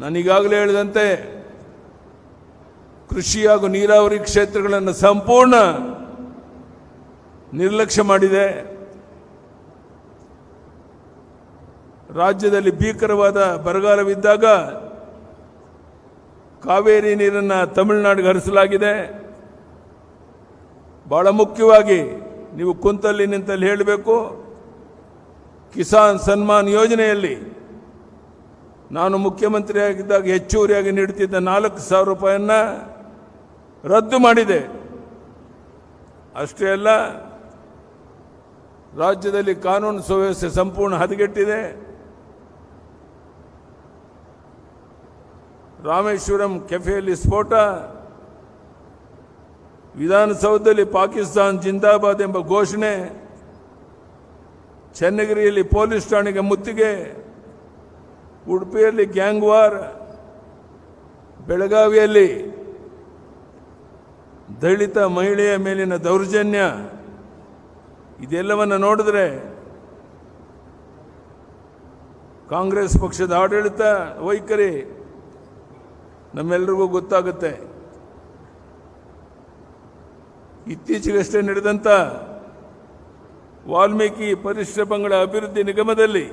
ನಾನೀಗಾಗಲೇ ಹೇಳಿದಂತೆ, ಕೃಷಿ ಹಾಗೂ ನೀರಾವರಿ ಕ್ಷೇತ್ರಗಳನ್ನು ಸಂಪೂರ್ಣ ನಿರ್ಲಕ್ಷ್ಯ ಮಾಡಿದೆ. ರಾಜ್ಯದಲ್ಲಿ ಭೀಕರವಾದ ಬರಗಾಲವಿದ್ದಾಗ ಕಾವೇರಿ ನೀರನ್ನು ತಮಿಳುನಾಡಿಗೆ ಹರಿಸಲಾಗಿದೆ. ಬಹಳ ಮುಖ್ಯವಾಗಿ ನೀವು ಕುಂತಲ್ಲಿ ನಿಂತಲ್ಲಿ ಹೇಳಬೇಕು, ಕಿಸಾನ್ ಸನ್ಮಾನ್ ಯೋಜನೆಯಲ್ಲಿ ನಾನು ಮುಖ್ಯಮಂತ್ರಿಯಾಗಿದ್ದಾಗ ಹೆಚ್ಚುವರಿಯಾಗಿ ನೀಡುತ್ತಿದ್ದ ನಾಲ್ಕು ಸಾವಿರ ರೂಪಾಯಿಯನ್ನ ರದ್ದು ಮಾಡಿದೆ. ಅಷ್ಟೇ ಅಲ್ಲ, ರಾಜ್ಯದಲ್ಲಿ ಕಾನೂನು ಸುವ್ಯವಸ್ಥೆ ಸಂಪೂರ್ಣ ಹದಗೆಟ್ಟಿದೆ. ರಾಮೇಶ್ವರಂ ಕೆಫೆಯಲ್ಲಿ ಸ್ಫೋಟ. ವಿಧಾನಸೌಧದಲ್ಲಿ ಪಾಕಿಸ್ತಾನ್ ಜಿಂದಾಬಾದ್ ಎಂಬ ಘೋಷಣೆ. ಚನ್ನಗಿರಿಯಲ್ಲಿ ಪೊಲೀಸ್ ಠಾಣೆಗೆ ಮುತ್ತಿಗೆ. ಉಡುಪಿಯಲ್ಲಿ ಗ್ಯಾಂಗ್ ವಾರ್, ಬೆಳಗಾವಿಯಲ್ಲಿ ದಲಿತ ಮಹಿಳೆಯ ಮೇಲಿನ ದೌರ್ಜನ್ಯ, ಇದೆಲ್ಲವನ್ನು ನೋಡಿದ್ರೆ ಕಾಂಗ್ರೆಸ್ ಪಕ್ಷದ ಆಡಳಿತ ವೈಖರಿ ನಮ್ಮೆಲ್ಲರಿಗೂ ಗೊತ್ತಾಗುತ್ತೆ. ಇತ್ತೀಚೆಗಷ್ಟೇ ನಡೆದಂಥ ವಾಲ್ಮೀಕಿ ಪರಿಶ್ರಮಗಳ ಅಭಿವೃದ್ಧಿ ನಿಗಮದಲ್ಲಿ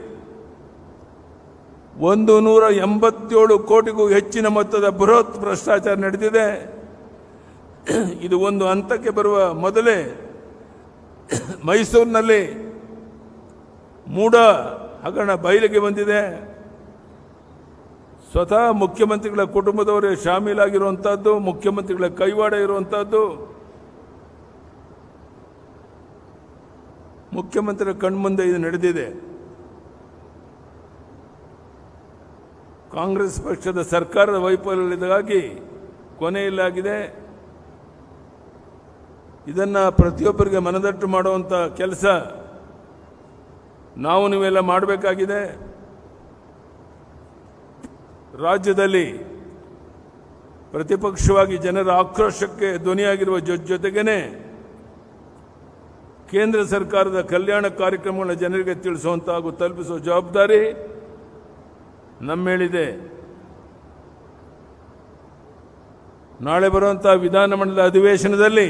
ಒಂದು ನೂರ ಎಂಬತ್ತೇಳು ಕೋಟಿಗೂ ಹೆಚ್ಚಿನ ಮೊತ್ತದ ಬೃಹತ್ ಭ್ರಷ್ಟಾಚಾರ ನಡೆದಿದೆ. ಇದು ಒಂದು ಹಂತಕ್ಕೆ ಬರುವ ಮೊದಲೇ ಮೈಸೂರಿನಲ್ಲಿ ಮೂಢ ಹಗರಣ ಬಯಲಿಗೆ ಬಂದಿದೆ. ಸ್ವತಃ ಮುಖ್ಯಮಂತ್ರಿಗಳ ಕುಟುಂಬದವರೇ ಶಾಮೀಲಾಗಿರುವಂಥದ್ದು ಮುಖ್ಯಮಂತ್ರಿಗಳ ಕೈವಾಡ ಇರುವಂಥದ್ದು ಮುಖ್ಯಮಂತ್ರಿಗಳ ಕಣ್ಮುಂದೆ ಇದು ನಡೆದಿದೆ. ಕಾಂಗ್ರೆಸ್ ಪಕ್ಷದ ಸರ್ಕಾರದ ವೈಫಲ್ಯದಿಂದಾಗಿ ಕೊನೆಯಲ್ಲಾಗಿದೆ ಇದನ್ನು ಪ್ರತಿಯೊಬ್ಬರಿಗೆ ಮನದಟ್ಟು ಮಾಡುವಂಥ ಕೆಲಸ ನಾವು ನೀವೆಲ್ಲ ಮಾಡಬೇಕಾಗಿದೆ. ರಾಜ್ಯದಲ್ಲಿ ಪ್ರತಿಪಕ್ಷವಾಗಿ ಜನರ ಆಕ್ರೋಶಕ್ಕೆ ಧ್ವನಿಯಾಗಿರುವ ಜೊತೆಗೇನೆ ಕೇಂದ್ರ ಸರ್ಕಾರದ ಕಲ್ಯಾಣ ಕಾರ್ಯಕ್ರಮಗಳ ಜನರಿಗೆ ತಿಳಿಸುವಂತ ಹಾಗೂ ತಲುಪಿಸುವ ಜವಾಬ್ದಾರಿ ನಮ್ಮೇಳಿದೆ. ನಾಳೆ ಬರುವಂತಹ ವಿಧಾನಮಂಡಲ ಅಧಿವೇಶನದಲ್ಲಿ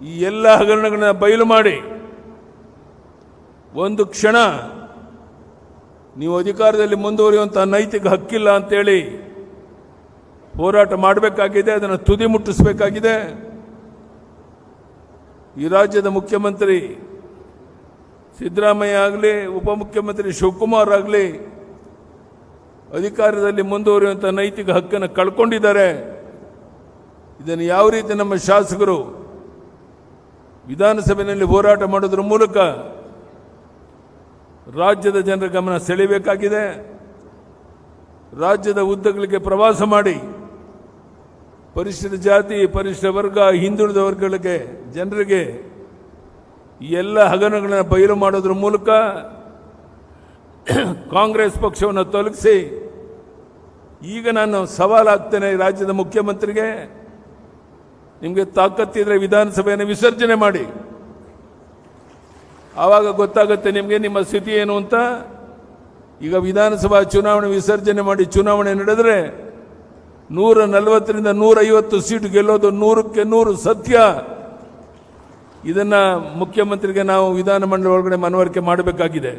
ಈ ಎಲ್ಲ ಹಗರಣಗಳನ್ನ ಬಯಲು ಮಾಡಿ ಒಂದು ಕ್ಷಣ ನೀವು ಅಧಿಕಾರದಲ್ಲಿ ಮುಂದುವರಿಯುವಂಥ ನೈತಿಕ ಹಕ್ಕಿಲ್ಲ ಅಂತೇಳಿ ಹೋರಾಟ ಮಾಡಬೇಕಾಗಿದೆ, ಅದನ್ನು ತುದಿ ಮುಟ್ಟಿಸಬೇಕಾಗಿದೆ. ಈ ರಾಜ್ಯದ ಮುಖ್ಯಮಂತ್ರಿ ಸಿದ್ದರಾಮಯ್ಯ ಆಗಲಿ, ಉಪಮುಖ್ಯಮಂತ್ರಿ ಶಿವಕುಮಾರ್ ಆಗಲಿ, ಅಧಿಕಾರದಲ್ಲಿ ಮುಂದುವರಿಯುವಂಥ ನೈತಿಕ ಹಕ್ಕನ್ನು ಕಳ್ಕೊಂಡಿದ್ದಾರೆ. ಇದನ್ನು ಯಾವ ರೀತಿ ನಮ್ಮ ಶಾಸಕರು ವಿಧಾನಸಭೆಯಲ್ಲಿ ಹೋರಾಟ ಮಾಡೋದ್ರ ಮೂಲಕ ರಾಜ್ಯದ ಜನರ ಗಮನ ಸೆಳೆಯಬೇಕಾಗಿದೆ. ರಾಜ್ಯದ ಉದ್ದಗಳಿಗೆ ಪ್ರವಾಸ ಮಾಡಿ ಪರಿಶಿಷ್ಟ ಜಾತಿ ಪರಿಶಿಷ್ಟ ವರ್ಗ, ಹಿಂದುಳಿದ ವರ್ಗಗಳಿಗೆ ಜನರಿಗೆ ಎಲ್ಲ ಹಗರಣಗಳನ್ನು ಬಯಲು ಮಾಡೋದ್ರ ಮೂಲಕ ಕಾಂಗ್ರೆಸ್ ಪಕ್ಷವನ್ನು ತೊಲಗಿಸಿ ಈಗ ನಾನು ಸವಾಲಾಗ್ತೇನೆ ರಾಜ್ಯದ ಮುಖ್ಯಮಂತ್ರಿಗೆ. ನಿಮಗೆ ತಾಕತ್ತಿದ್ರೆ ವಿಧಾನಸಭೆಯನ್ನು ವಿಸರ್ಜನೆ ಮಾಡಿ. ಆವಾಗ ಗೊತ್ತಾಗುತ್ತೆ ನಿಮಗೆ ನಿಮ್ಮ ಸ್ಥಿತಿ ಏನು ಅಂತ. ಈಗ ವಿಧಾನಸಭಾ ಚುನಾವಣೆ ವಿಸರ್ಜನೆ ಮಾಡಿ ಚುನಾವಣೆ ನಡೆದರೆ ನೂರ ನಲವತ್ತರಿಂದ ನೂರೈವತ್ತು ಸೀಟು ಗೆಲ್ಲೋದು ನೂರಕ್ಕೆ ನೂರು ಸತ್ಯ. ಇದನ್ನ ಮುಖ್ಯಮಂತ್ರಿಗೆ ನಾವು ವಿಧಾನಮಂಡಲ ಒಳಗಡೆ ಮನವರಿಕೆ ಮಾಡಬೇಕಾಗಿದೆ.